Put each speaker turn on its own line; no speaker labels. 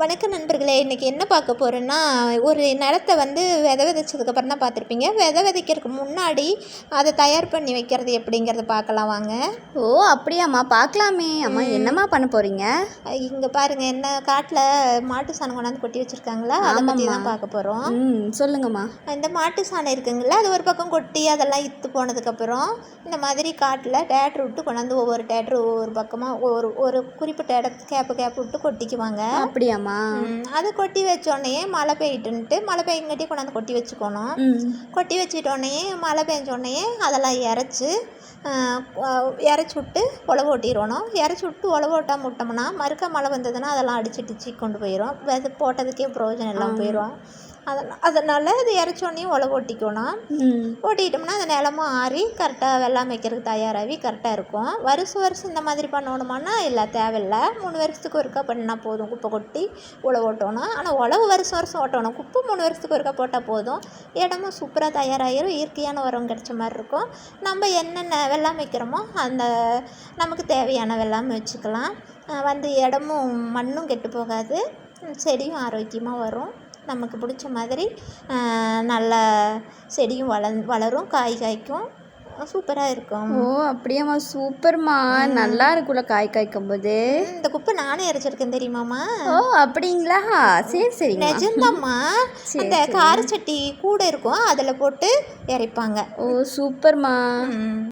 வணக்கம் நண்பர்களே இன்றைக்கி என்ன பார்க்க போகிறோன்னா ஒரு நிலத்த வந்து விதை விதைச்சதுக்கப்புறம் தான் பார்த்துருப்பீங்க. விதை விதைக்கிறதுக்கு முன்னாடி அதை தயார் பண்ணி வைக்கிறது எப்படிங்கிறத பார்க்கலாம் வாங்க.
ஓ அப்படியாம்மா. பார்க்கலாமே. அம்மா என்னம்மா பண்ண போறீங்க?
இங்கே பாருங்கள் என்ன காட்டில் மாட்டு சாணம் கொண்டாந்து கொட்டி வச்சுருக்காங்களா? அதை பற்றி தான் பார்க்க போகிறோம்
ம் சொல்லுங்கம்மா.
இந்த மாட்டு சாணம் இருக்குங்களா அது ஒரு பக்கம் கொட்டி அதெல்லாம் இத்து போனதுக்கப்புறம் இந்த மாதிரி காட்டில் டேட்ரு விட்டு கொண்டாந்து ஒவ்வொரு டேட்ரு ஒவ்வொரு பக்கமாக ஒரு ஒரு குறிப்பிட்ட இடத்து கேப்பு கேப்பு விட்டு கொட்டிக்குவாங்க.
அப்படியாம்மா.
ம், அது கொட்டி வச்சோடனே மழை பெய்யுட்டுன்ட்டு மழை பெய்யுங்காட்டி கொண்டாந்து கொட்டி வச்சுக்கணும். கொட்டி வச்சிட்டோடனே மழை பெஞ்சோடனே அதெல்லாம் இறச்சி இறச்சி விட்டு உழவு ஓட்டிடணும் இறச்சி விட்டு உழவு ஓட்டாம விட்டோம்னா மறுக்க மழை வந்ததுன்னா அதெல்லாம் அடிச்சிட்டுச்சு கொண்டு போயிடும் விதை போட்டதுக்கே பிரயோஜனம் இல்லாமல் போயிடும் அதனால் அதனால் அது இறச்சோடனே உழவு ஓட்டிக்கணும்
ம்.
ஓட்டிட்டோம்னா அந்த நிலமும் ஆறி கரெக்டாக வெள்ளாமை வைக்கிறதுக்கு தயாராகி கரெக்டாக இருக்கும். வருஷம் வருஷம் இந்த மாதிரி பண்ணணுமானா இல்லை தேவையில்லை. மூணு வருஷத்துக்கு ஒருக்கா பண்ணால் போதும். குப்பை கொட்டி உழவு ஓட்டணும். ஆனால் உழவு வருஷம் வருஷம் ஓட்டணும். குப்பை மூணு வருஷத்துக்கு ஒருக்கா போட்டால் போதும். இடமும் சூப்பராக தயாராகிரும் இயற்கையான உரம் கிடைச்ச மாதிரி இருக்கும். நம்ம என்னென்ன வெள்ளாமை வைக்கிறோமோ அந்த நமக்கு தேவையான வெள்ளாமை வச்சுக்கலாம். வந்து இடமும் மண்ணும் கெட்டு போகாது. செடியும் ஆரோக்கியமாக வரும். நமக்கு பிடிச்ச மாதிரி நல்லா செடியும் வள வளரும் காய் காய்க்கும். சூப்பராக இருக்கும்.
ஓ அப்படியாம்மா. சூப்பர்மா. நல்லா இருக்கும்ல காய் காய்க்கும் போது
இந்த குப்பை நானே இறைச்சிருக்கேன் தெரியுமாம்மா?
ஓ அப்படிங்களா? சரி சரிங்க
நிஜந்தாம்மா.
சரி,
அந்த காரச்சட்டி கூட இருக்கும் அதில் போட்டு இறைப்பாங்க
ஓ சூப்பர்மா.